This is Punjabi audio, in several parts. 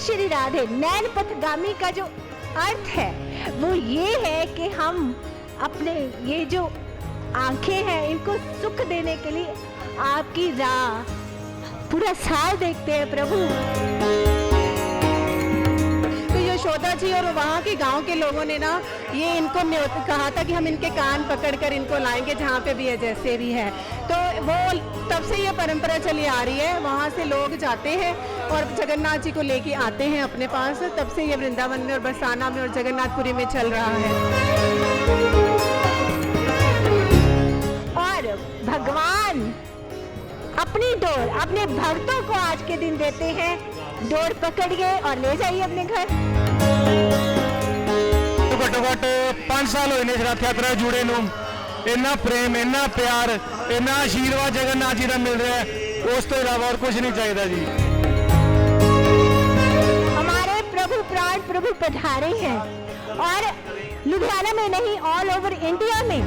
श्री राधे नैन पथगामी का जो अर्थ है, वो ये है कि हम अपने ये जो आँखें हैं, इनको सुख देने के लिए आपकी राह पूरा साल देखते हैं, प्रभु। तो यशोदा जी और वहाँ के गाँव के लोगों ने ना, ये इनको कहा था कि हम इनके कान पकड़कर इनको लाएँगे, जहाँ पे भी है जैसे भी है। तो वो तब से ये परंपरा चली आ रही है, वहाँ से लोग जाते हैं और जगन्नाथ जी को लेके आते हैं अपने पास तब से ये वृंदावन में और बरसाना में और जगन्नाथपुरी में चल रहा है और भगवान अपनी डोर अपने भक्तों को आज के दिन देते हैं डोर पकड़िए और ले जाइए अपने घर ਘੱਟੋ ਘੱਟ 5 ਸਾਲ ਹੋਏ ਨੇ ਇਸ ਰਥ ਯਾਤਰਾ ਨਾਲ ਜੁੜੇ ਨੂੰ ਇੰਨਾ ਪ੍ਰੇਮ ਇੰਨਾ ਪਿਆਰ ਇੰਨਾ ਆਸ਼ੀਰਵਾਦ ਜਗਨਨਾਥ ਜੀ ਦਾ ਮਿਲ ਰਿਹਾ ਹੈ ਉਸ ਤੋਂ ਇਲਾਵਾ ਹੋਰ ਕੁਝ ਨਹੀਂ ਚਾਹੀਦਾ ਜੀ प्रभु पधारे हैं। और लुधियाना में नहीं ऑल ओवर इंडिया में।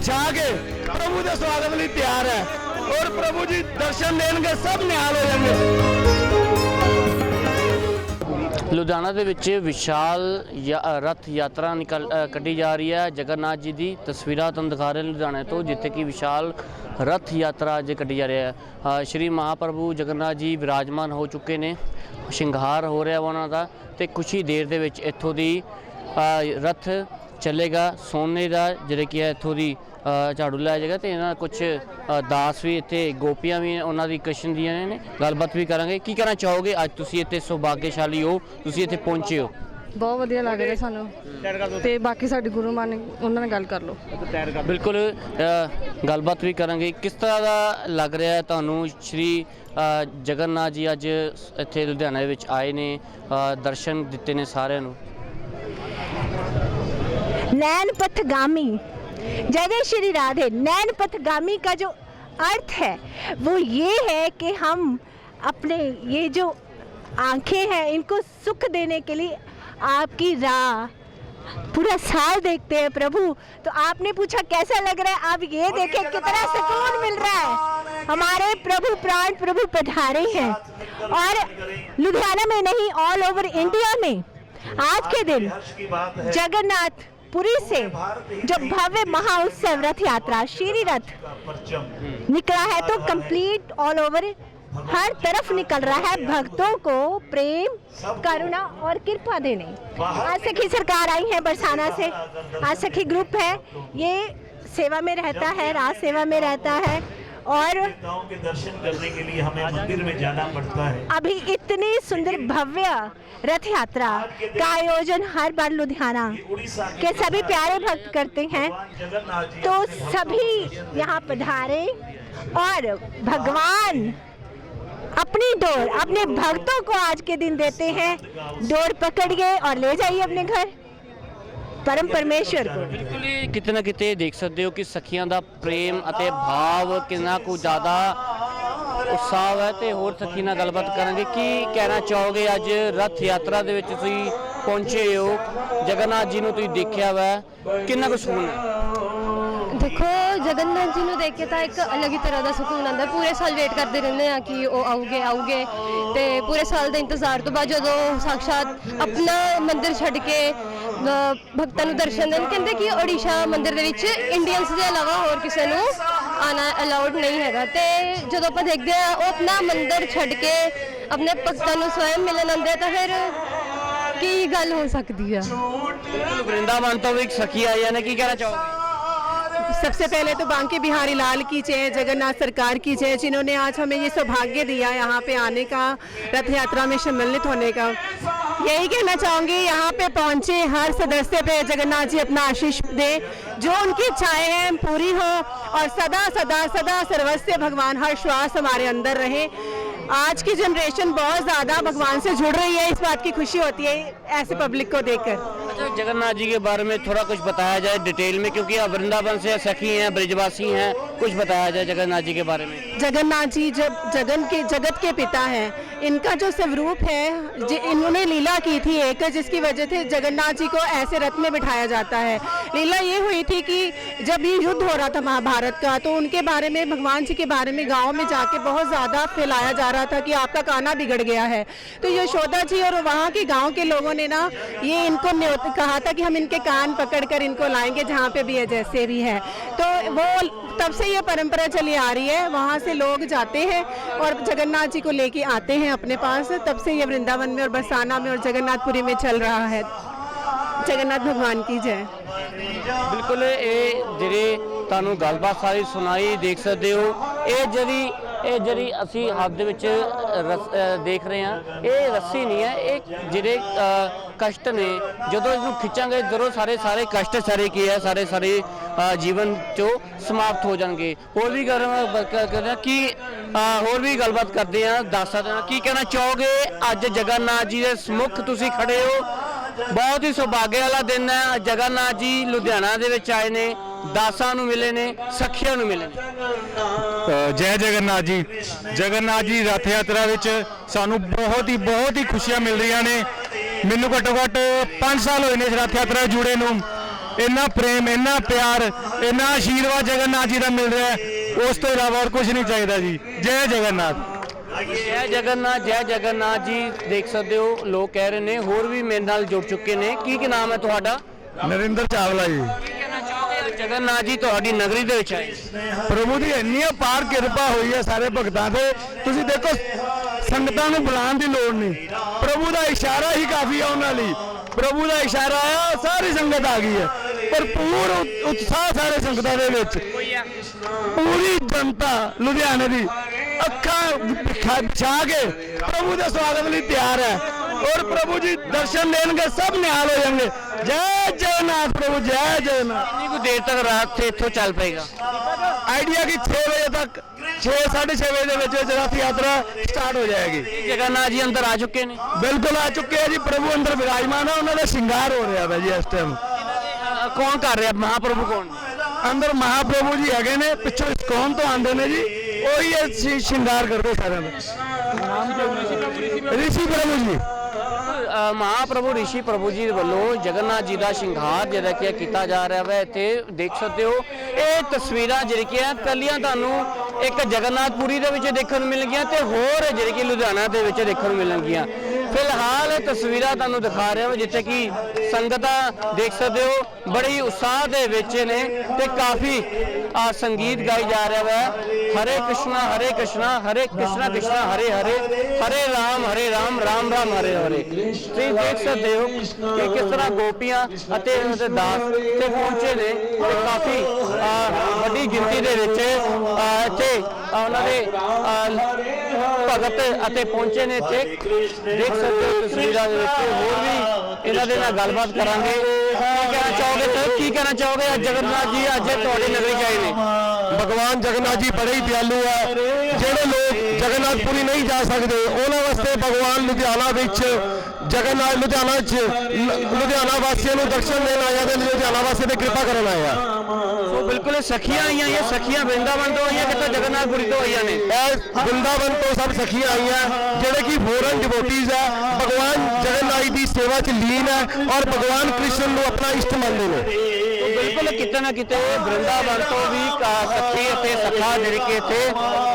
जागे। प्रभु के स्वागत लिए तैयार है। और प्रभु जी दर्शन देने सब निहाल हो जाएँगे। ਲੁਧਿਆਣਾ ਦੇ ਵਿੱਚ ਵਿਸ਼ਾਲ ਯਾ- ਅ, ਰਥ ਯਾਤਰਾ ਨਿਕਲ ਕੱਢੀ ਜਾ ਰਹੀ ਹੈ। ਜਗਨਨਾਥ ਜੀ ਦੀ ਤਸਵੀਰਾਂ ਤੁਹਾਨੂੰ ਦਿਖਾ ਰਹੇ ਲੁਧਿਆਣੇ ਤੋਂ ਜਿੱਥੇ ਕਿ ਵਿਸ਼ਾਲ ਰਥ ਯਾਤਰਾ ਅੱਜ ਕੱਢੀ ਜਾ ਰਹੀ ਹੈ। ਸ਼੍ਰੀ ਮਹਾਪ੍ਰਭੂ ਜਗਨਨਾਥ ਜੀ ਵਿਰਾਜਮਾਨ ਹੋ ਚੁੱਕੇ ਨੇ ਸ਼ਿੰਗਾਰ ਹੋ ਰਿਹਾ ਉਹਨਾਂ ਦਾ ਤੇ ਕੁਛ ਹੀ ਦੇਰ ਦੇ ਵਿੱਚ ਇੱਥੋਂ ਦੀ ਰਥ ਚੱਲੇਗਾ। ਸੋਨੇ ਦਾ ਜਿਹੜੇ ਕਿ ਹੈ ਇੱਥੋਂ ਦੀ ਝਾੜੂ ਲਾਇਆ ਜਾਏਗਾ ਤੇ ਇਹਨਾਂ ਕੁਝ ਦਾਸ ਵੀ ਇੱਥੇ ਗੋਪੀਆਂ ਵੀ ਉਹਨਾਂ ਦੀ ਕ੍ਰਿਸ਼ਨ ਦੀਆਂ ਨੇ ਗੱਲਬਾਤ ਵੀ ਕਰਾਂਗੇ। ਕੀ ਕਰਨਾ ਚਾਹੋਗੇ? ਅੱਜ ਤੁਸੀਂ ਇੱਥੇ ਸੁਭਾਗਿਆਸ਼ਾਲੀ ਹੋ ਤੁਸੀਂ ਇੱਥੇ ਪਹੁੰਚੇ ਹੋ। ਬਹੁਤ ਵਧੀਆ ਲੱਗ ਰਿਹਾ ਸਾਨੂੰ। ਤੇ ਬਾਕੀ ਸਾਡੇ ਗੁਰੂ ਮਾਨ ਉਹਨਾਂ ਨਾਲ ਗੱਲ ਕਰ ਲਓ। ਬਿਲਕੁਲ ਗੱਲਬਾਤ ਵੀ ਕਰਾਂਗੇ। ਕਿਸ ਤਰ੍ਹਾਂ ਦਾ ਲੱਗ ਰਿਹਾ ਹੈ ਤੁਹਾਨੂੰ? ਸ਼੍ਰੀ ਜਗਨਨਾਥ ਜੀ ਅੱਜ ਇੱਥੇ ਲੁਧਿਆਣਾ ਵਿੱਚ ਆਏ ਨੇ ਦਰਸ਼ਨ ਦਿੱਤੇ ਨੇ ਸਾਰਿਆਂ ਨੂੰ। ਨੈਣ ਪਥਗਾਮੀ। जय जय श्री राधे। नैन पथगामी का जो अर्थ है वो ये है कि हम अपने ये जो आँखें हैं इनको सुख देने के लिए आपकी राह पूरा साल देखते हैं प्रभु। तो आपने पूछा कैसा लग रहा है? आप ये देखें कितना सुकून मिल रहा है। हमारे प्रभु प्राण प्रभु पधारे हैं। और लुधियाना में नहीं ऑल ओवर इंडिया में। आज के दिन जगन्नाथ पुरी से जो भव्य महाउत्सव रथ यात्रा श्री रथ निकला है तो कंप्लीट ऑल ओवर हर तरफ़ निकल रहा है। भक्तों को प्रेम करुणा और कृपा देने। आज सखी सरकार आई है बरसाना से। आज सखी ग्रुप है। ये सेवा में रहता है राज सेवा में रहता है। और देवताओं के दर्शन करने के लिए हमें मंदिर में जाना पड़ता है। अभी इतनी सुंदर भव्य रथ यात्रा का आयोजन हर बार लुधियाना के सभी प्यारे भक्त करते हैं। तो सभी यहाँ पधारे और भगवान अपनी डोर अपने भक्तों को आज के दिन देते हैं। डोर पकड़िए और ले जाइए अपने घर। ਪਰਮ ਪਰਮੇਸ਼ਰ ਕੋ ਬਿਲਕੁਲ ਹੀ ਕਿਤੇ ਨਾ ਕਿਤੇ ਦੇਖ ਸਕਦੇ ਹੋ ਕਿ ਸਖੀਆਂ ਦਾ ਪ੍ਰੇਮ ਅਤੇ ਭਾਵ ਕਿੰਨਾ ਕੁ ਜ਼ਿਆਦਾ ਉਤਸ਼ਾਹ ਹੈ ਤੇ ਹੋਰ ਸਖੀ ਨਾਲ ਗੱਲਬਾਤ ਕਰਾਂਗੇ। ਕੀ ਕਹਿਣਾ ਚਾਹੋਗੇ? ਅੱਜ ਰਥ ਯਾਤਰਾ ਦੇ ਵਿੱਚ ਤੁਸੀਂ ਪਹੁੰਚੇ ਹੋ। ਜਗਨਨਾਥ ਜੀ ਨੂੰ ਤੁਸੀਂ ਦੇਖਿਆ ਵਾ। ਕਿੰਨਾ ਕੁ ਸਕੂਨ ਹੈ? ਦੇਖੋ ਜਗਨਨਾਥ ਜੀ ਨੂੰ ਦੇਖ ਕੇ ਤਾਂ ਇੱਕ ਅਲੱਗ ਹੀ ਤਰ੍ਹਾਂ ਦਾ ਸਕੂਨ ਆਉਂਦਾ। ਪੂਰੇ ਸਾਲ ਵੇਟ ਕਰਦੇ ਰਹਿੰਦੇ ਆ ਕਿ ਉਹ ਆਉਗੇ ਆਉਗੇ ਤੇ ਪੂਰੇ ਸਾਲ ਦੇ ਇੰਤਜ਼ਾਰ ਤੋਂ ਬਾਅਦ ਜਦੋਂ ਸਾਖਸ਼ਾਤ ਆਪਣਾ ਮੰਦਿਰ ਛੱਡ ਕੇ ਭਗਤਾਂ ਨੂੰ ਦਰਸ਼ਨ ਦੇਣ। ਕਹਿੰਦੇ ਕਿ ਓਡੀਸ਼ਾ ਮੰਦਿਰ ਦੇ ਵਿੱਚ ਇੰਡੀਅਨਸ ਦੇ ਇਲਾਵਾ ਹੋਰ ਕਿਸੇ ਨੂੰ ਆਣਾ ਅਲਾਉਡ ਨਹੀਂ ਹੈਗਾ। ਤੇ ਜਦੋਂ ਆਪਾਂ ਦੇਖਦੇ ਆ ਉਹ ਆਪਣਾ ਮੰਦਿਰ ਛੱਡ ਕੇ ਆਪਣੇ ਭਗਤਾਂ ਨੂੰ ਸਵੈਮ ਮਿਲਣ ਆਉਂਦੇ ਆ ਤਾਂ ਫਿਰ ਕੀ ਗੱਲ ਹੋ ਸਕਦੀ ਆ? ਵਰਿੰਦਾਵਨ ਤੋਂ ਵੀ ਇੱਕ ਸਖੀ ਆਈ ਨੇ ਕੀ ਕਹਿਣਾ ਚਾਹੋਗੇ? सबसे पहले तो बांके बिहारी लाल की जय, जगन्नाथ सरकार की जय, जिन्होंने आज हमें ये सौभाग्य दिया यहाँ पे आने का रथ यात्रा में सम्मिलित होने का। यही कहना चाहूँगी, यहाँ पे पहुँचे हर सदस्य पे जगन्नाथ जी अपना आशीष दे। जो उनकी इच्छाएँ हैं पूरी हो और सदा सदा सदा सर्वस्व भगवान, हर श्वास हमारे अंदर रहे। आज की जनरेशन बहुत ज़्यादा भगवान से जुड़ रही है, इस बात की खुशी होती है, ऐसे पब्लिक को देखकर। अच्छा जगन्नाथ जी के बारे में थोड़ा कुछ बताया जाए डिटेल में क्योंकि आप वृंदावन से सखी हैं ब्रिजवासी हैं कुछ बताया जाए जगन्नाथ जी के बारे में? जगन्नाथ जी जब जगन के जगत के पिता हैं, इनका जो स्वरूप है इन्होंने लीला की थी एक, जिसकी वजह से जगन्नाथ जी को ऐसे रथ में बिठाया जाता है। लीला ये हुई थी कि जब ये युद्ध हो रहा था महाभारत का तो उनके बारे में, भगवान जी के बारे में गाँव में जाके बहुत ज़्यादा फैलाया जा रहा था कि आपका काना बिगड़ गया है। तो यशोदा जी और वहाँ के गाँव के लोगों ने ना, ये इनको कहा था कि हम इनके कान पकड़ कर इनको लाएँगे, जहाँ पे भी है जैसे भी है। तो वो तब से ये परंपरा चली आ रही है वहाँ से लोग जाते हैं और जगन्नाथ जी को लेके आते हैं अपने पास तब से ये वृंदावन में और बरसाना में और जगन्नाथपुरी में चल रहा है जगन्नाथ भगवान की जय ਬਿਲਕੁਲ ਇਹ ਜਿਹੜੇ ਤੁਹਾਨੂੰ ਗੱਲਬਾਤ ਸਾਰੀ ਸੁਣਾਈ ਦੇਖ ਸਕਦੇ ਹੋ ਇਹ ਜਿਹੜੀ ਇਹ ਜਿਹੜੀ ਅਸੀਂ ਹੱਥ ਦੇ ਵਿੱਚ ਰਸ- ਅ, ਦੇਖ ਰਹੇ ਹਾਂ ਇਹ ਰੱਸੀ ਨਹੀਂ ਹੈ ਇਹ ਜਿਹੜੇ ਅ, ਕਸ਼ਟ ਨੇ ਜਦੋਂ ਇਹਨੂੰ ਖਿੱਚਾਂਗੇ ਜਦੋਂ ਸਾਰੇ ਸਾਰੇ ਕਸ਼ਟ ਸਾਰੇ ਕੀ ਹੈ ਸਾਰੇ ਸਾਰੇ ਅ, ਜੀਵਨ ਚੋਂ ਸਮਾਪਤ ਹੋ ਜਾਣਗੇ। ਹੋਰ ਵੀ ਕਰ ਕਰਦੇ ਹਾਂ ਕਿ ਅ, ਹੋਰ ਵੀ ਗੱਲਬਾਤ ਕਰਦੇ ਹਾਂ ਦੱਸ ਸਕਦੇ ਹਾਂ ਕੀ ਕਹਿਣਾ ਚਾਹੋਗੇ ਅੱਜ ਜਗਨਨਾਥ ਜੀ ਦੇ ਸਮੁਖ ਤੁਸੀਂ ਖੜੇ ਹੋ। ਬਹੁਤ ਹੀ ਸੁਭਾਗੇ ਵਾਲਾ ਦਿਨ ਹੈ ਜਗਨਨਾਥ ਜੀ ਲੁਧਿਆਣਾ ਦੇ ਵਿੱਚ ਆਏ ਨੇ। ਦਾਸਾਂ ਨੂੰ ਮਿਲੇ ਨੇ ਸਖੀਆਂ ਨੂੰ ਮਿਲੇ ਨੇ। ਜੈ ਜਗਨਨਾਥ ਜੀ। ਜਗਨਨਾਥ ਜੀ ਰਥ ਯਾਤਰਾ ਵਿੱਚ ਸਾਨੂੰ ਬਹੁਤ ਹੀ ਬਹੁਤ ਹੀ ਖੁਸ਼ੀਆਂ ਮਿਲ ਰਹੀਆਂ ਨੇ। ਮੈਨੂੰ ਘੱਟੋ ਘੱਟ 5 ਸਾਲ ਹੋਏ ਨੇ ਇਸ ਰਥ ਯਾਤਰਾ ਜੁੜੇ ਨੂੰ। ਇੰਨਾ ਪ੍ਰੇਮ ਇੰਨਾ ਪਿਆਰ ਇੰਨਾ ਆਸ਼ੀਰਵਾਦ ਜਗਨਨਾਥ ਜੀ ਦਾ ਮਿਲ ਰਿਹਾ ਹੈ। ਉਸ ਤੋਂ ਇਲਾਵਾ ਹੋਰ ਕੁਝ ਨਹੀਂ ਚਾਹੀਦਾ ਜੀ। ਜੈ ਜਗਨਨਾਥ। ਜੈ ਜਗਨਨਾਥ ਜੈ ਜਗਨਨਾਥ ਜੀ ਦੇਖ ਸਕਦੇ ਹੋ ਲੋਕ ਕਹਿ ਰਹੇ ਨੇ ਹੋਰ ਵੀ ਮੇਰੇ ਨਾਲ ਜੁੜ ਚੁੱਕੇ ਨੇ। ਕੀ ਕੀ ਨਾਮ ਹੈ ਤੁਹਾਡਾ? ਨਰਿੰਦਰ ਚਾਵਲਾ ਜੀ। ਜਗਨਨਾਥ ਜੀ, ਤੁਹਾਡੀ ਨਗਰੀ ਦੇ ਵਿੱਚ ਆਏ। ਪ੍ਰਭੂ ਦੀ ਇੰਨੀ ਅਪਾਰ ਕਿਰਪਾ ਹੋਈ ਹੈ ਸਾਰੇ ਭਗਤਾਂ ਤੇ। ਤੁਸੀਂ ਦੇਖੋ, ਸੰਗਤਾਂ ਨੂੰ ਬੁਲਾਉਣ ਦੀ ਲੋੜ ਨਹੀਂ। ਪ੍ਰਭੂ ਦਾ ਇਸ਼ਾਰਾ ਹੀ ਕਾਫੀ ਹੈ ਉਹਨਾਂ ਲਈ। ਪ੍ਰਭੂ ਦਾ ਇਸ਼ਾਰਾ ਆਇਆ ਸਾਰੀ ਸੰਗਤ ਆ ਗਈ ਹੈ। ਭਰਪੂਰ ਉ- ਉਤਸ਼ਾਹ ਸਾਰੇ ਸੰਗਤਾਂ ਦੇ ਵਿੱਚ। ਪੂਰੀ ਜਨਤਾ ਲੁਧਿਆਣੇ ਦੀ ਅੱਖਾਂ ਵਿਛਾ ਕੇ ਪ੍ਰਭੂ ਦੇ ਸਵਾਗਤ ਲਈ ਤਿਆਰ ਹੈ। ਔਰ ਪ੍ਰਭੂ ਜੀ ਦਰਸ਼ਨ ਦੇਣਗੇ ਸਭ ਨਿਹਾਲ ਹੋ ਜਾਣਗੇ ਜੈ ਜਗਨਨਾਥ ਪ੍ਰਭੂ ਜੈ ਜਗਨਨਾਥ ਕਿੰਨੀ ਕੁ ਦੇਰ ਤੱਕ ਰਾਤ ਤੇ ਇੱਥੋਂ ਚੱਲ ਪਏਗਾ ਆਈਡੀਆ ਕਿ 6 ਵਜੇ ਤੱਕ 6 6:30 ਵਜੇ ਦੇ ਵਿੱਚ ਵਿੱਚ ਰਥ ਯਾਤਰਾ ਸਟਾਰਟ ਹੋ ਜਾਏਗੀ ਜਗਨਨਾਥ ਜੀ ਅੰਦਰ ਆ ਚੁੱਕੇ ਨੇ ਬਿਲਕੁਲ ਆ ਚੁੱਕੇ ਆ ਜੀ ਪ੍ਰਭੂ ਅੰਦਰ ਵਿਰਾਜਮਾਨ ਆ ਉਹਨਾਂ ਦਾ ਸ਼ਿੰਗਾਰ ਹੋ ਰਿਹਾ ਵਾ ਜੀ ਇਸ ਟਾਈਮ ਅ, ਕੌਣ ਕਰ ਰਿਹਾ ਮਹਾਪ੍ਰਭੂ ਕੌਣ ਅੰਦਰ ਮਹਾਪ੍ਰਭੂ ਜੀ ਹੈਗੇ ਨੇ ਪਿੱਛੋਂ ਇਸਕੌਨ ਤੋਂ ਆਉਂਦੇ ਨੇ ਜੀ ਉਹੀ ਇਹ ਸ਼ਿ- ਸ਼ਿੰਗਾਰ ਕਰਦੇ ਸਾਰਿਆਂ ਦਾ ਰਿਸ਼ੀ ਪ੍ਰਭੂ ਜੀ ਅ, ਮਹਾਪ੍ਰਭੂ ਰਿਸ਼ੀ ਪ੍ਰਭੂ ਜੀ ਵੱਲੋਂ ਜਗਨਨਾਥ ਜੀ ਦਾ ਸ਼ਿੰਗਾਰ ਜਿਹੜਾ ਕਿ ਕੀਤਾ ਜਾ ਰਿਹਾ ਹੈ ਇੱਥੇ ਦੇਖ ਸਕਦੇ ਹੋ। ਇਹ ਤਸਵੀਰਾਂ ਜਿਹੜੀ ਕਿ ਹੈ, ਕੱਲੀਆਂ ਤੁਹਾਨੂੰ ਇੱਕ ਜਗਨਨਾਥਪੁਰੀ ਦੇ ਵਿੱਚ ਦੇਖਣ ਨੂੰ ਮਿਲਣਗੀਆਂ ਤੇ ਹੋਰ ਜਿਹੜੀ ਕਿ ਲੁਧਿਆਣਾ ਦੇ ਵਿੱਚ ਦੇਖਣ ਨੂੰ ਮਿਲਣਗੀਆਂ। ਫਿਲਹਾਲ ਤਸਵੀਰਾਂ ਤੁਹਾਨੂੰ ਦਿਖਾ ਰਿਹਾ ਹਾਂ ਜਿੱਥੇ ਕਿ ਸੰਗਤਾਂ ਦੇਖ ਸਕਦੇ ਹੋ ਬੜੀ ਉਤਸ਼ਾਹ ਦੇ ਵਿੱਚ ਨੇ ਤੇ ਕਾਫੀ ਆ ਸੰਗੀਤ ਗਾਈ ਜਾ ਰਿਹਾ ਹੈ ਹਰੇ ਕ੍ਰਿਸ਼ਨਾ ਹਰੇ ਕ੍ਰਿਸ਼ਨਾ ਹਰੇ ਕ੍ਰਿਸ਼ਨਾ ਕ੍ਰਿਸ਼ਨਾ ਹਰੇ ਹਰੇ ਹਰੇ ਰਾਮ ਹਰੇ ਰਾਮ ਰਾਮ ਰਾਮ ਹਰੇ ਹਰੇ। ਤੁਸੀਂ ਦੇਖ ਸਕਦੇ ਹੋ ਕਿ ਕਿਸ ਤਰ੍ਹਾਂ ਗੋਪੀਆਂ ਅਤੇ ਉਹਨਾਂ ਦੇ ਦਾਸ ਤੇ ਪਹੁੰਚੇ ਨੇ ਤੇ ਕਾਫੀ ਆ, ਵੱਡੀ ਗਿਣਤੀ ਦੇ ਵਿੱਚ ਇੱਥੇ ਉਹਨਾਂ ਦੇ ਭਗਤ ਅਤੇ ਪਹੁੰਚੇ ਨੇ ਇੱਥੇ। ਦੇਖ ਸਕਦੇ ਹੋ ਤਸਵੀਰਾਂ ਦੇ ਵਿੱਚ, ਹੋਰ ਵੀ ਇਹਨਾਂ ਦੇ ਨਾਲ ਗੱਲਬਾਤ ਕਰਾਂਗੇ। ਕੀ ਕਹਿਣਾ ਚਾਹੋਗੇ ਸਰ? ਕੀ ਕਹਿਣਾ ਚਾਹੋਗੇ? ਅੱਜ ਜਗਨਨਾਥ ਜੀ, ਅੱਜ ਤੁਹਾਡੇ ਨਗਰੀ ਚ ਆਏ ਨੇ। ਭਗਵਾਨ ਜਗਨਨਾਥ ਜੀ ਬੜੇ ਹੀ ਦਿਆਲੂ ਹੈ ਜਿਹੜੇ ਲੋਕ ਜਗਨਨਾਥਪੁਰੀ ਨਹੀਂ ਜਾ ਸਕਦੇ, ਉਹਨਾਂ ਵਾਸਤੇ ਭਗਵਾਨ ਲੁਧਿਆਣਾ ਵਿੱਚ, ਜਗਨਨਾਥ ਲੁਧਿਆਣਾ ਚ ਲੁਧਿਆਣਾ ਵਾਸੀਆਂ ਨੂੰ ਦਰਸ਼ਨ ਦੇਣ ਆਇਆ ਤੇ ਲੁਧਿਆਣਾ ਵਾਸੀਆਂ ਤੇ ਕਿਰਪਾ ਕਰਨ ਆਇਆ। ਸੋ ਬਿਲਕੁਲ ਇਹ ਸਖੀਆਂ ਆਈਆਂ ਇਹ ਸਖੀਆਂ ਵਰਿੰਦਾਵਨ ਤੋਂ ਆਈਆਂ ਕਿਤੇ ਜਗਨਨਾਥਪੁਰੀ ਤੋਂ ਆਈਆਂ ਨੇ? ਇਹ ਵਰਿੰਦਾਵਨ ਤੋਂ ਸਭ ਸਖੀਆਂ ਆਈਆਂ ਜਿਹੜੇ ਕਿ ਫੋਰਨ ਡਿਵੋਟੀਜ਼ ਹੈ ਭਗਵਾਨ ਜਗਨਨਾਥ ਦੀ ਸੇਵਾ 'ਚ ਲੀਨ ਹੈ ਔਰ ਭਗਵਾਨ ਕ੍ਰਿਸ਼ਨ ਨੂੰ ਆਪਣਾ ਇਸ਼ਟ ਮੰਨਦੇ ਨੇ। ਬਿਲਕੁਲ ਕਿਤੇ ਨਾ ਕਿਤੇ ਵਰਿੰਦਾਵਨ ਤੋਂ ਵੀ ਸਖੀ ਅਤੇ ਸਖਾ ਜਿਹੜੇ ਕਿ ਇੱਥੇ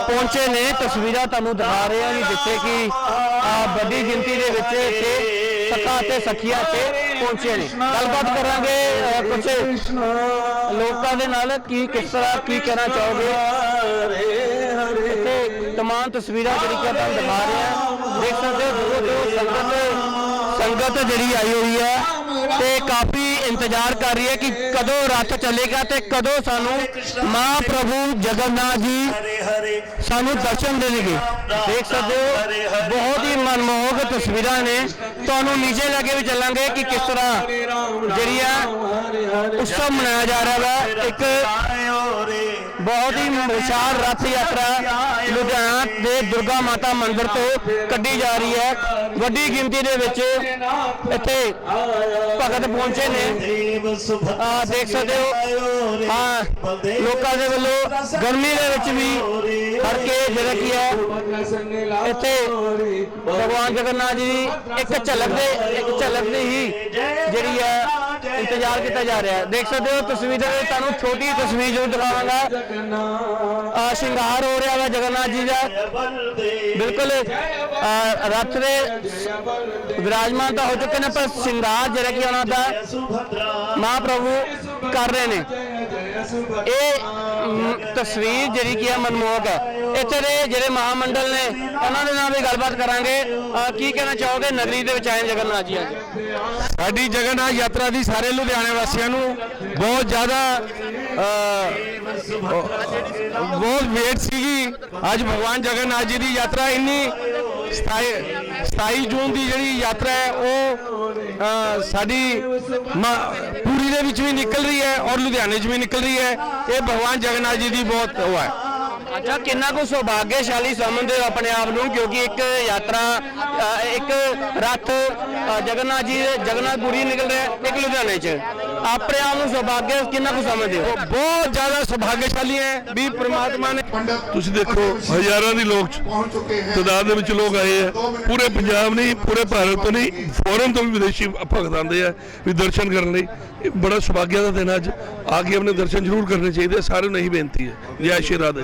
ਪਹੁੰਚੇ ਨੇ। ਤਸਵੀਰਾਂ ਤੁਹਾਨੂੰ ਦਿਖਾ ਰਹੇ ਹਾਂ ਜਿੱਥੇ ਕਿ ਆ, ਵੱਡੀ ਗਿਣਤੀ ਦੇ ਵਿੱਚ ਇੱਥੇ ਸਖਾ ਅਤੇ ਸਖੀਆਂ ਇੱਥੇ ਪਹੁੰਚੇ ਨੇ। ਗੱਲਬਾਤ ਕਰਾਂਗੇ ਕੁਝ ਲੋਕਾਂ ਦੇ ਨਾਲ ਕੀ ਕਿਸ ਤਰ੍ਹਾਂ ਕੀ ਕਹਿਣਾ ਚਾਹੋਗੇ? ਇੱਥੇ ਤਮਾਮ ਤਸਵੀਰਾਂ ਜਿਹੜੀ ਕਿ ਤੁਹਾਨੂੰ ਦਿਖਾ ਰਹੇ ਹਾਂ। ਦੇਖ ਸਕਦੇ ਹੋ ਸੰਗਤ ਸੰਗਤ ਜਿਹੜੀ ਆਈ ਹੋਈ ਹੈ। ਤੇ ਕਾਫੀ ਇੰਤਜ਼ਾਰ ਕਰ ਰਹੀ ਹੈ ਕਿ ਕਦੋਂ ਰੱਥ ਚੱਲੇਗਾ ਤੇ ਕਦੋਂ ਸਾਨੂੰ ਮਹਾਪ੍ਰਭੂ ਜਗਨਨਾਥ ਜੀ ਸਾਨੂੰ ਦਰਸ਼ਨ ਦੇਣਗੇ। ਦੇਖ ਸਕਦੇ ਹੋ ਬਹੁਤ ਹੀ ਮਨਮੋਹਕ ਤਸਵੀਰਾਂ ਨੇ। ਤੁਹਾਨੂੰ ਨੀਚੇ ਲੱਗੇ ਵੀ ਚੱਲਾਂਗੇ ਕਿ ਕਿਸ ਤਰ੍ਹਾਂ ਜਿਹੜੀ ਆ ਉਤਸਵ ਮਨਾਇਆ ਜਾ ਰਿਹਾ ਹੈ ਇੱਕ ਬਹੁਤ ਹੀ ਵਿਸ਼ਾਲ ਰੱਥ ਯਾਤਰਾ ਲੁਧਿਆਣਾ ਦੇ ਦੁਰਗਾ ਮਾਤਾ ਮੰਦਿਰ ਤੋਂ ਕੱਢੀ ਜਾ ਰਹੀ ਹੈ। ਵੱਡੀ ਗਿਣਤੀ ਦੇ ਵਿੱਚ ਇੱਥੇ ਭਗਤ ਪਹੁੰਚੇ ਨੇ। ਆ ਦੇਖ ਸਕਦੇ ਹੋ। ਆ ਲੋਕਾਂ ਦੇ ਵੱਲੋਂ ਗਰਮੀ ਦੇ ਵਿੱਚ ਵੀ ਹਰ ਕੇ ਜਿਹੜਾ ਕੀ ਹੈ, ਇੱਥੇ ਭਗਵਾਨ ਜਗਨਨਾਥ ਜੀ ਦੀ ਇੱਕ ਝਲਕ ਦੇ ਇੱਕ ਝਲਕ ਦੀ ਹੀ ਜਿਹੜੀ ਹੈ ਇੰਤਜ਼ਾਰ ਕੀਤਾ ਜਾ ਰਿਹਾ ਹੈ। ਦੇਖ ਸਕਦੇ ਹੋ ਤਸਵੀਰ ਦੇ ਵਿੱਚ ਤੁਹਾਨੂੰ ਛੋਟੀ ਤਸਵੀਰ ਜ਼ਰੂਰ ਦਿਖਾਵਾਂਗਾ। ਆ ਸ਼ਿੰਗਾਰ ਹੋ ਰਿਹਾ ਵਾ ਜਗਨਨਾਥ ਜੀ ਦਾ। ਬਿਲਕੁਲ ਅ, ਰੱਥ ਦੇ ਵਿਰਾਜਮਾਨ ਤਾਂ ਹੋ ਚੁੱਕੇ ਨੇ ਪਰ ਸ਼ਿੰਗਾਰ ਜਿਹੜਾ ਕਿ ਉਹਨਾਂ ਦਾ ਮਹਾਪ੍ਰਭੂ ਕਰ ਰਹੇ ਨੇ। ਇਹ ਤਸਵੀਰ ਜਿਹੜੀ ਕਿ ਹੈ ਮਨਮੋਹਕ ਹੈ। ਇੱਥੇ ਦੇ ਜਿਹੜੇ ਮਹਾਮੰਡਲ ਨੇ ਉਹਨਾਂ ਦੇ ਨਾਲ ਵੀ ਗੱਲਬਾਤ ਕਰਾਂਗੇ। ਅ, ਕੀ ਕਹਿਣਾ ਚਾਹੋਗੇ ਨਗਰੀ ਦੇ ਵਿੱਚ ਆਏ ਜਗਨਨਾਥ ਜੀ ਅੱਜ? ਸਾਡੀ ਜਗਨਨਾਥ ਯਾਤਰਾ ਦੀ ਸਾਰੇ ਲੁਧਿਆਣੇ ਵਾਸੀਆਂ ਨੂੰ ਬਹੁਤ ਜ਼ਿਆਦਾ ਅ, ਬਹੁਤ ਵੇਟ ਸੀਗੀ। ਅੱਜ ਭਗਵਾਨ ਜਗਨਨਾਥ ਜੀ ਦੀ ਯਾਤਰਾ ਇੰਨੀ 27 27 ਜੂਨ ਦੀ ਜਿਹੜੀ ਯਾਤਰਾ ਹੈ ਉਹ ਅ, ਸਾਡੀ ਮ- ਪੂਰੀ ਦੇ ਵਿੱਚ ਵੀ ਨਿਕਲ ਰਹੀ ਹੈ ਔਰ ਲੁਧਿਆਣੇ 'ਚ ਵੀ ਨਿਕਲ ਰਹੀ ਹੈ। ਇਹ ਭਗਵਾਨ ਜਗਨਨਾਥ ਜੀ ਦੀ ਬਹੁਤ ਉਹ ਹੈ। ਅੱਛਾ ਕਿੰਨਾ ਕੁ ਸੁਭਾਗਿਆਸ਼ਾਲੀ ਸਮਝਦੇ ਹੋ ਆਪਣੇ ਆਪ ਨੂੰ? ਕਿਉਂਕਿ ਇੱਕ ਯਾਤਰਾ ਅ, ਇੱਕ ਰੱਥ ਅ, ਜਗਨਨਾਥ ਜੀ ਦੇ ਜਗਨਨਾਥਪੁਰੀ ਨਿਕਲ ਰਿਹਾ ਹੈ, ਇੱਕ ਲੁਧਿਆਣੇ 'ਚ। ਆਪਣੇ ਆਪ ਨੂੰ ਸੁਭਾਗਿਆ ਕਿੰਨਾ ਕੁ ਸਮਝਦੇ ਹੋ? ਬਹੁਤ ਜ਼ਿਆਦਾ ਸੁਭਾਗਿਆਸ਼ਾਲੀ ਹੈ ਵੀ ਪ੍ਰਮਾਤਮਾ ਨੇ ਤੁਸੀਂ ਦੇਖੋ ਹਜ਼ਾਰਾਂ ਦੀ ਲੋਕ ਤਦਾਦ ਦੇ ਵਿੱਚ ਲੋਕ ਆਏ ਆ ਪੂਰੇ ਪੰਜਾਬ ਨਹੀਂ ਪੂਰੇ ਭਾਰਤ ਤੋਂ ਨਹੀਂ ਫੋਰਨ ਤੋਂ ਵੀ ਵਿਦੇਸ਼ੀ ਭਗਤ ਆਉਂਦੇ ਆ ਵੀ ਦਰਸ਼ਨ ਕਰਨ ਲਈ। ਇਹ ਬੜਾ ਸੁਭਾਗਿਆ ਦਾ ਦਿਨ ਅੱਜ। ਆ ਕੇ ਆਪਣੇ ਦਰਸ਼ਨ ਜ਼ਰੂਰ ਕਰਨੇ ਚਾਹੀਦੇ ਆ। ਸਾਰਿਆਂ ਨੂੰ ਇਹੀ ਬੇਨਤੀ ਹੈ। ਜੈ ਸ਼੍ਰੀ ਰਾਧੇ।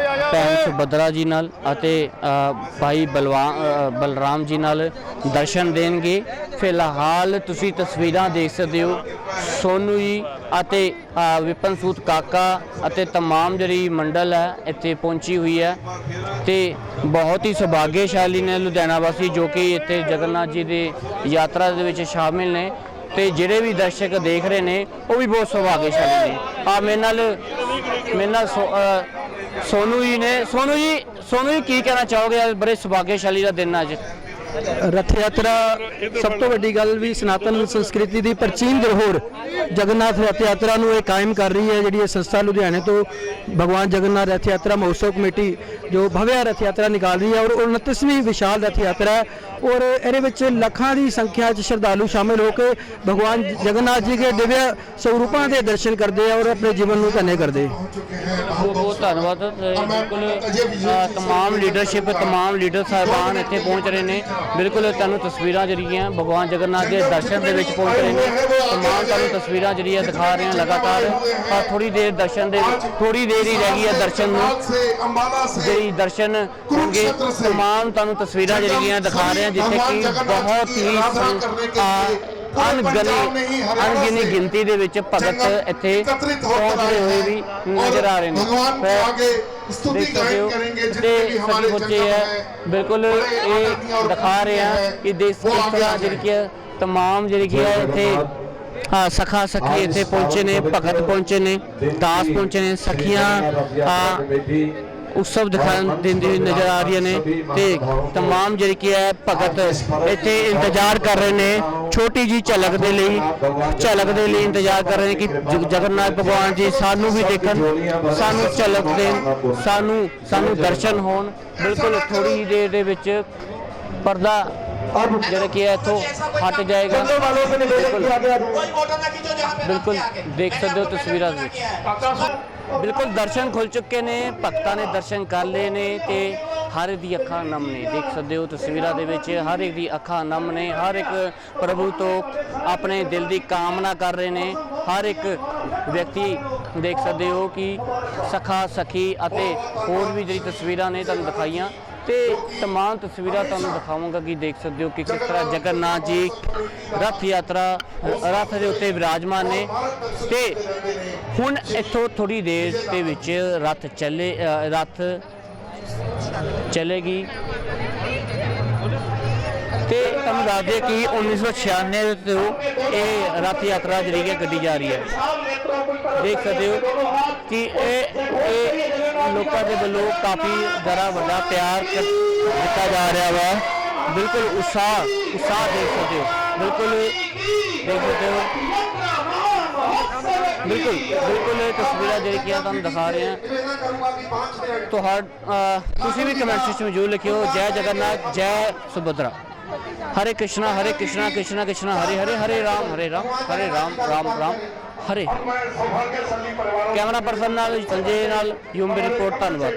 ਭੈਣ ਸੁਭਦਰਾ ਜੀ ਨਾਲ ਅਤੇ ਅ, ਭਾਈ ਬਲਵਾਨ ਅ, ਬਲਰਾਮ ਜੀ ਨਾਲ ਦਰਸ਼ਨ ਦੇਣਗੇ ਫਿਲਹਾਲ ਤੁਸੀਂ ਤਸਵੀਰਾਂ ਦੇਖ ਸਕਦੇ ਹੋ ਸੋਨੂ ਜੀ ਅਤੇ ਅ, ਵਿਪਨ ਸੂਤ ਕਾਕਾ ਅਤੇ तमाम ਜਿਹੜੀ ਮੰਡਲ ਹੈ ਇੱਥੇ ਪਹੁੰਚੀ ਹੋਈ ਹੈ ਤੇ ਬਹੁਤ ਹੀ ਸੁਭਾਗਿਆਸ਼ਾਲੀ ਨੇ ਲੁਧਿਆਣਾ ਵਾਸੀ ਜੋ ਕਿ ਇੱਥੇ ਜਗਨਨਾਥ ਜੀ ਦੀ ਯਾਤਰਾ ਦੇ ਵਿੱਚ ਸ਼ਾਮਿਲ ਨੇ ਤੇ ਜਿਹੜੇ ਵੀ ਦਰਸ਼ਕ ਦੇਖ ਰਹੇ ਨੇ ਉਹ ਵੀ ਬਹੁਤ ਸੁਭਾਗਿਆਸ਼ਾਲੀ ਨੇ ਆ ਮੇਰੇ ਨਾਲ ਮੇਰੇ ਨਾਲ ਸੋ- ਅ, ਸੋਨੂ ਜੀ ਨੇ ਸੋਨੂ ਜੀ ਸੋਨੂ ਜੀ ਕੀ ਕਹਿਣਾ ਚਾਹੋਗੇ? ਅੱਜ ਬੜੇ ਸੁਭਾਗਿਆਸ਼ਾਲੀ ਦਾ ਦਿਨ ਅੱਜ। ਰਥ ਯਾਤਰਾ ਸਭ ਤੋਂ ਵੱਡੀ ਗੱਲ ਵੀ ਸਨਾਤਨ ਸੰਸਕ੍ਰਿਤੀ ਦੀ ਪ੍ਰਚੀਨ ਧਰੋਹਰ ਜਗਨਨਾਥ ਰਥ ਯਾਤਰਾ ਨੂੰ ਇਹ ਕਾਇਮ ਕਰ ਰਹੀ ਹੈ ਜਿਹੜੀ ਇਹ ਸੰਸਥਾ ਲੁਧਿਆਣੇ ਤੋਂ ਭਗਵਾਨ ਜਗਨਨਾਥ ਰਥ ਯਾਤਰਾ ਮਹੋਤਸਵ ਕਮੇਟੀ ਜੋ ਭਵਿਆ ਰਥ ਯਾਤਰਾ ਨਿਕਾਲ ਰਹੀ ਹੈ ਔਰ 29ਵੀਂ ਵਿਸ਼ਾਲ ਰਥ ਯਾਤਰਾ ਹੈ ਔਰ ਇਹਦੇ ਵਿੱਚ ਲੱਖਾਂ ਦੀ ਸੰਖਿਆ 'ਚ ਸ਼ਰਧਾਲੂ ਸ਼ਾਮਿਲ ਹੋ ਕੇ ਭਗਵਾਨ ਜਗਨਨਾਥ ਜੀ ਦੇ ਦਿਵਯ ਸਰੂਪਾਂ ਦੇ ਦਰਸ਼ਨ ਕਰਦੇ ਆ ਔਰ ਆਪਣੇ ਜੀਵਨ ਨੂੰ ਧੰਨੇ ਕਰਦੇ ਬਹੁਤ ਬਹੁਤ ਧੰਨਵਾਦ ਬਿਲਕੁਲ तमाम ਲੀਡਰਸ਼ਿਪ ਤਮਾਮ ਲੀਡਰ ਸਾਹਿਬਾਨ ਇੱਥੇ ਪਹੁੰਚ ਰਹੇ ਨੇ ਬਿਲਕੁਲ ਤੁਹਾਨੂੰ ਤਸਵੀਰਾਂ ਜਿਹੜੀਆਂ ਭਗਵਾਨ ਜਗਨਨਾਥ ਦੇ ਦਰਸ਼ਨ ਦੇ ਵਿੱਚ ਪਹੁੰਚ ਰਹੇ ਨੇ। ਤਮਾਮ ਤੁਹਾਨੂੰ ਤਸਵੀਰਾਂ ਜਿਹੜੀਆਂ ਦਿਖਾ ਰਹੇ ਹਾਂ ਲਗਾਤਾਰ। ਆ ਥੋੜੀ ਦੇਰ ਦਰਸ਼ਨ ਦੇ ਥੋੜੀ ਦੇਰ ਹੀ ਰਹਿ ਗਈ ਹੈ ਦਰਸ਼ਨ ਨੂੰ। ਜਿਹੜੀ ਦਰਸ਼ਨ ਹੋਣਗੇ ਤਮਾਮ ਤੁਹਾਨੂੰ ਤਸਵੀਰਾਂ ਜਿਹੜੀਆਂ ਦਿਖਾ ਰਹੇ ਹਾਂ ਜਿੱਥੇ ਕਿ ਬਹੁਤ ਹੀ ਅਣਗਣੀ ਅਣਗਿਣੀ ਗਿਣਤੀ ਦੇ ਵਿੱਚ ਭਗਤ ਇੱਥੇ ਪਹੁੰਚਦੇ ਹੋਏ ਵੀ ਨਜ਼ਰ ਆ ਰਹੇ ਨੇ। ਭਗਵਾਨ ਦੇ ਅੱਗੇ ਸਤੁਤੀ ਗਾਇਨ ਕਰਨਗੇ ਜਿੰਨੇ ਵੀ ਹਮਾਰੇ ਬੱਚੇ ਹੈ ਬਿਲਕੁਲ ਇਹ ਦਿਖਾ ਰਹੇ ਆ ਕਿ ਦੇਸ਼ ਦੀ ਜਿਹੜੀ ਕਿ तमाम ਜਿਹੜੀ ਕਿ ਇੱਥੇ ਹਾਂ ਸਖਾ ਸਖੀ ਇੱਥੇ ਪਹੁੰਚੇ ਨੇ ਭਗਤ ਪਹੁੰਚੇ ਨੇ ਦਾਸ ਪਹੁੰਚੇ ਨੇ ਸਖੀਆਂ ਆ ਉਤਸਵ ਦਿਖਾਈ ਦਿੰਦੀ ਨਜ਼ਰ ਆ ਰਹੀਆਂ ਨੇ ਤੇ ਤਮਾਮ ਜਿਹੜੀ ਕੀ ਹੈ ਭਗਤ ਇੱਥੇ ਇੰਤਜ਼ਾਰ ਕਰ ਰਹੇ ਨੇ। ਛੋਟੀ ਜੀ ਝਲਕ ਦੇ ਲਈ ਝਲਕ ਦੇ ਲਈ ਇੰਤਜ਼ਾਰ ਕਰ ਰਹੇ ਕਿ ਜਗਨਨਾਥ ਭਗਵਾਨ ਜੀ ਸਾਨੂੰ ਵੀ ਦੇਖਣ ਸਾਨੂੰ ਝਲਕ ਦੇਣ ਸਾਨੂੰ ਸਾਨੂੰ ਦਰਸ਼ਨ ਹੋਣ। ਬਿਲਕੁਲ ਥੋੜੀ ਹੀ ਦੇਰ ਦੇ ਵਿੱਚ ਪਰਦਾ ਜਿਹੜਾ ਕੀ ਹੈ ਇੱਥੋਂ ਹਟ ਜਾਏਗਾ। ਬਿਲਕੁਲ। ਬਿਲਕੁਲ ਦੇਖ ਸਕਦੇ ਹੋ ਤਸਵੀਰਾਂ ਵਿੱਚ। ਬਿਲਕੁਲ ਦਰਸ਼ਨ ਖੁੱਲ ਚੁੱਕੇ ਨੇ ਭਗਤਾਂ ਨੇ ਦਰਸ਼ਨ ਕਰ ਲਏ ਨੇ ਤੇ ਹਰ ਇੱਕ ਦੀ ਅੱਖਾਂ ਨਮ ਨੇ ਦੇਖ ਸਕਦੇ ਹੋ ਤਸਵੀਰਾਂ ਦੇ ਵਿੱਚ। ਹਰ ਇੱਕ ਦੀ ਅੱਖਾਂ ਨਮ ਨੇ ਹਰ ਇੱਕ ਪ੍ਰਭੂ ਤੋਂ ਆਪਣੇ ਦਿਲ ਦੀ ਕਾਮਨਾ ਕਰ ਰਹੇ ਨੇ। ਹਰ ਇੱਕ ਵਿਅਕਤੀ ਦੇਖ ਸਕਦੇ ਹੋ ਕਿ ਸਖਾ, ਸਖੀ ਅਤੇ ਹੋਰ ਵੀ ਜਿਹੜੀ ਤਸਵੀਰਾਂ ਨੇ ਤੁਹਾਨੂੰ ਦਿਖਾਈਆਂ। ਤੇ ਤਮਾਮ ਤਸਵੀਰਾਂ ਤੁਹਾਨੂੰ ਦਿਖਾਵਾਂਗਾ ਕਿ ਦੇਖ ਸਕਦੇ ਹੋ ਕਿ ਕਿਸ ਤਰ੍ਹਾਂ ਜਗਨਨਾਥ ਜੀ ਰਥ ਯਾਤਰਾ, ਰਥ ਦੇ ਉੱਤੇ ਵਿਰਾਜਮਾਨ ਨੇ। ਤੇ ਹੁਣ ਇੱਥੋਂ ਥੋੜੀ ਦੇਰ ਦੇ ਵਿੱਚ ਰਥ ਚੱਲੇ ਰਥ ਚਲੇਗੀ। ਤੇ ਤੁਹਾਨੂੰ ਦੱਸ ਦਈਏ ਕਿ 1996 ਤੋਂ ਇਹ ਰਥ ਯਾਤਰਾ ਜਿਹੜੀ ਹੈ ਗੱਡੀ ਜਾ ਰਹੀ ਹੈ। ਦੇਖ ਸਕਦੇ ਹੋ ਕਿ ਇਹ ਇਹ ਲੋਕਾਂ ਦੇ ਵੱਲੋਂ ਕਾਫੀ ਜ਼ਰਾ ਵੱਡਾ ਪਿਆਰ ਕ- ਦਿੱਤਾ ਜਾ ਰਿਹਾ ਵਾ। ਬਿਲਕੁਲ ਉਤਸ਼ਾਹ ਉਤਸ਼ਾਹ ਦੇਖ ਸਕਦੇ ਹੋ। ਬਿਲਕੁਲ ਦੇਖ ਸਕਦੇ ਹੋ ਬਿਲकुल ਬਿਲਕੁਲ ਇਹ ਤਸਵੀਰਾਂ ਜਿਹੜੀਆਂ ਤੁਹਾਨੂੰ ਦਿਖਾ ਰਹੇ ਹਾਂ ਤੁਹਾਡਾ ਤੁਸੀਂ ਵੀ ਕਮੈਂਟ ਸੈਕਸ਼ਨ ਵਿੱਚ ਜ਼ਰੂਰ ਲਿਖਿਓ ਜੈ ਜਗਨਨਾਥ ਜੈ ਸੁਭਦਰਾ हरे कृष्णा हरे कृष्णा कृष्णा कृष्णा हरे हरे हरे राम हरे राम हरे राम राम राम हरे कैमरा पर्सन नाल संजय नाल यूएमबी रिपोर्ट धन्यवाद